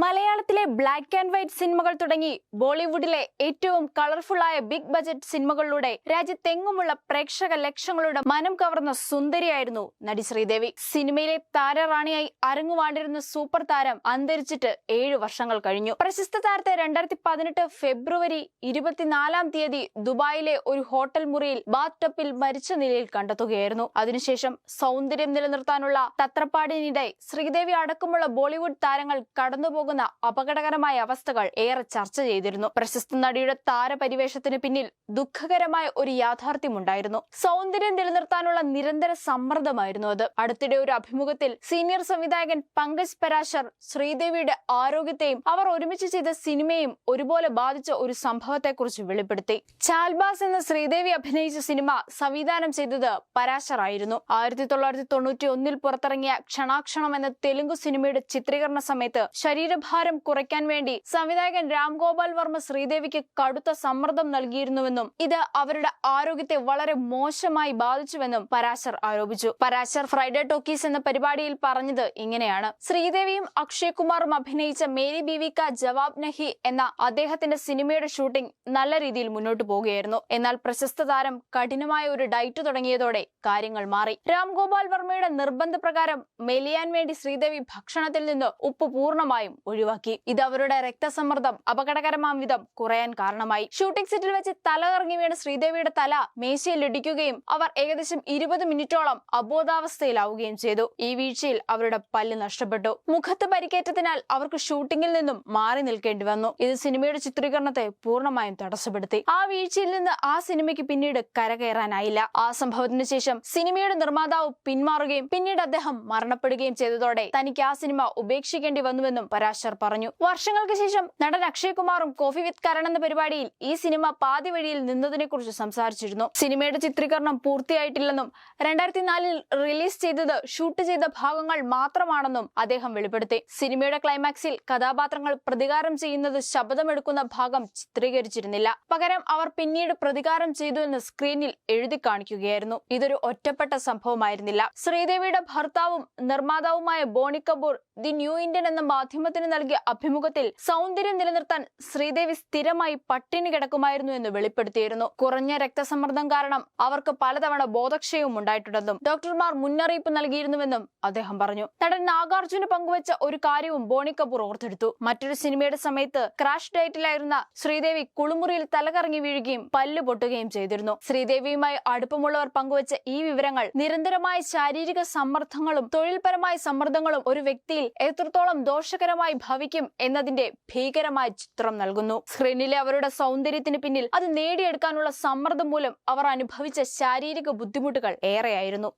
മലയാളത്തിലെ black and white സിനിമകൾ തുടങ്ങി ബോളിവുഡിലെ ഏറ്റവും കളർഫുള്ളായ ബിഗ് ബജറ്റ് സിനിമകളിലൂടെ രാജ്യത്തെങ്ങുമുള്ള പ്രേക്ഷക ലക്ഷങ്ങളുടെ മനം കവർന്ന സുന്ദരിയായിരുന്നു നടി ശ്രീദേവി. സിനിമയിലെ താരറാണിയായി അരങ്ങുവാണ്ടിരുന്ന സൂപ്പർ താരം അന്തരിച്ചിട്ട് ഏഴ് വർഷങ്ങൾ കഴിഞ്ഞു. പ്രശസ്ത താരത്തെ രണ്ടായിരത്തി പതിനെട്ട് ഫെബ്രുവരി ഇരുപത്തിനാലാം തീയതി ദുബായിലെ ഒരു ഹോട്ടൽ മുറിയിൽ ബാത്ത് ടപ്പിൽ മരിച്ച നിലയിൽ കണ്ടെത്തുകയായിരുന്നു. അതിനുശേഷം സൗന്ദര്യം നിലനിർത്താനുള്ള തത്രപ്പാടിനിടെ ശ്രീദേവി അടക്കമുള്ള ബോളിവുഡ് താരങ്ങൾ കടന്നുപോകുന്ന അപകടകരമായ അവസ്ഥകൾ ഏറെ ചർച്ച ചെയ്തിരുന്നു. പ്രശസ്ത നടിയുടെ താരപരിവേഷത്തിന് പിന്നിൽ ദുഃഖകരമായ ഒരു യാഥാർത്ഥ്യമുണ്ടായിരുന്നു. സൗന്ദര്യം നിലനിർത്താനുള്ള നിരന്തര സമ്മർദ്ദമായിരുന്നു അത്. അടുത്തിടെ ഒരു അഭിമുഖത്തിൽ സീനിയർ സംവിധായകൻ പങ്കജ് പരാശർ ശ്രീദേവിയുടെ ആരോഗ്യത്തെയും അവർ ഒരുമിച്ച് ചെയ്ത സിനിമയും ഒരുപോലെ ബാധിച്ച ഒരു സംഭവത്തെക്കുറിച്ച് വെളിപ്പെടുത്തി. ചാൽബാസ് എന്ന ശ്രീദേവി അഭിനയിച്ച സിനിമ സംവിധാനം ചെയ്തത് പരാശർ ആയിരുന്നു. ആയിരത്തി തൊള്ളായിരത്തി തൊണ്ണൂറ്റി ഒന്നിൽ പുറത്തിറങ്ങിയ ക്ഷണാക്ഷണം എന്ന തെലുങ്ക് സിനിമയുടെ ചിത്രീകരണ സമയത്ത് ശരീരഭാരം കുറയ്ക്കാൻ വേണ്ടി സംവിധായകൻ രാം ഗോപാൽ വർമ്മ ശ്രീദേവിക്ക് കടുത്ത സമ്മർദ്ദം നൽകിയിരുന്നുവെന്നും ഇത് അവരുടെ ആരോഗ്യത്തെ വളരെ മോശമായി ബാധിച്ചുവെന്നും പരാശർ ആരോപിച്ചു. പരാശർ ഫ്രൈഡേ ടോക്കീസ് എന്ന പരിപാടിയിൽ പറഞ്ഞത് ഇങ്ങനെയാണ്. ശ്രീദേവിയും അക്ഷയ് കുമാറും അഭിനയിച്ച മേരി ബീവി ജവാബ് നഹി എന്ന അദ്ദേഹത്തിന്റെ സിനിമയുടെ ഷൂട്ടിംഗ് നല്ല രീതിയിൽ മുന്നോട്ട് പോകുകയായിരുന്നു. എന്നാൽ പ്രശസ്ത താരം കഠിനമായ ഒരു ഡയറ്റ് തുടങ്ങിയതോടെ കാര്യങ്ങൾ മാറി. രാം ഗോപാൽ വർമ്മയുടെ നിർബന്ധപ്രകാരം മെലിയാൻ വേണ്ടി ശ്രീദേവി ഭക്ഷണത്തിൽ നിന്ന് ഉപ്പ് പൂർണമായും ഒഴിവാക്കി. ഇത് അവരുടെ രക്തസമ്മർദ്ദം അപകടകരമാം വിധം കുറയാൻ കാരണമായി. ഷൂട്ടിംഗ് സെറ്റിൽ വെച്ച് തല വീണ ശ്രീദേവിയുടെ തല മേശയിൽ ഇടിക്കുകയും അവർ ഏകദേശം ഇരുപത് മിനിറ്റോളം അബോധാവസ്ഥയിലാവുകയും ചെയ്തു. ഈ വീഴ്ചയിൽ അവരുടെ പല്ല് നഷ്ടപ്പെട്ടു. മുഖത്ത് പരിക്കേറ്റതിനാൽ അവർക്ക് ഷൂട്ടിംഗിൽ നിന്നും മാറി നിൽക്കേണ്ടി വന്നു. ഇത് സിനിമയുടെ ചിത്രീകരണത്തെ പൂർണമായും തടസ്സപ്പെടുത്തി. ആ വീഴ്ചയിൽ നിന്ന് ആ സിനിമയ്ക്ക് പിന്നീട് കരകയറാനായില്ല. ആ സംഭവത്തിന് ശേഷം സിനിമയുടെ നിർമ്മാതാവ് പിന്മാറുകയും പിന്നീട് അദ്ദേഹം മരണപ്പെടുകയും ചെയ്തതോടെ തനിക്ക് ആ സിനിമ ഉപേക്ഷിക്കേണ്ടി വന്നുവെന്നും പരാശർ പറഞ്ഞു. വർഷങ്ങൾക്ക് ശേഷം നടൻ അക്ഷയ് കുമാറും കോഫി വിത്ത് കരൺ എന്ന പരിപാടിയിൽ ഈ സിനിമ പാതി വഴിയിൽ നിന്നതിനെ കുറിച്ച് സംസാരിച്ചിരുന്നു. സിനിമയുടെ ചിത്രീകരണം പൂർത്തിയായിട്ടില്ലെന്നും രണ്ടായിരത്തി നാലിൽ റിലീസ് ചെയ്തത് ഷൂട്ട് ചെയ്ത ഭാഗങ്ങൾ മാത്രമാണെന്നും അദ്ദേഹം വെളിപ്പെടുത്തി. സിനിമയുടെ ക്ലൈമാക്സിൽ കഥാപാത്രങ്ങൾ പ്രതികാരം ചെയ്യുന്നത് ശബ്ദമെടുക്കുന്ന ഭാഗം ചിത്രീകരിച്ചിരുന്നില്ല. പകരം അവർ പിന്നീട് പ്രതികാരം ചെയ്തു എന്ന് സ്ക്രീനിൽ എഴുതി കാണിക്കുകയായിരുന്നു. ഇതൊരു ഒറ്റപ്പെട്ട സംഭവമായിരുന്നില്ല. ശ്രീദേവിയുടെ ഭർത്താവും നിർമ്മാതാവുമായ Boney Kapoor the new Indian എന്ന മാധ്യമത്തിന് നൽകിയ അഭിമുഖത്തിൽ സൗന്ദര്യം നിലനിർത്താൻ ശ്രീദേവി സ്ഥിരമായി പട്ടിണി കിടക്കുമായിരുന്നു എന്ന് വെളിപ്പെടുത്തിയിരുന്നു. കുറഞ്ഞ രക്തസമ്മർദ്ദം കാരണം അവർക്ക് പലതവണ ബോധക്ഷയവും ഉണ്ടായിട്ടുണ്ടെന്നും ഡോക്ടർമാർ മുന്നറിയിപ്പ് നൽകിയിരുന്നുവെന്നും അദ്ദേഹം പറഞ്ഞു. നടൻ നാഗാർജുന് പങ്കുവച്ച ഒരു കാര്യവും ബോണി കപൂർ ഓർത്തെടുത്തു. മറ്റൊരു സിനിമയുടെ സമയത്ത് ക്രാഷ് ഡയറ്റിലായിരുന്ന ശ്രീദേവി കുളിമുറിയിൽ തലകറങ്ങി വീഴുകയും പല്ല് പൊട്ടുകയും ചെയ്തിരുന്നു. ശ്രീദേവിയുമായി അടുപ്പമുള്ളവർ പങ്കുവച്ച ഈ വിവരങ്ങൾ നിരന്തരമായ ശാരീരിക സമ്മർദ്ദങ്ങളും തൊഴിൽപരമായ സമ്മർദ്ദങ്ങളും ഒരു വ്യക്തിയിൽ എത്രത്തോളം ദോഷകരമായി ഭവിക്കും എന്നതിന്റെ ഭീകരമായ ചിത്രം നൽകുന്നു. സ്ക്രീനിലെ അവരുടെ സൗന്ദര്യത്തിന് പിന്നിൽ അത് നേടിയെടുക്കാനുള്ള സമ്മർദ്ദം മൂലം അവർ അനുഭവിച്ച ശാരീരിക ബുദ്ധിമുട്ടുകൾ ഏറെയായിരുന്നു.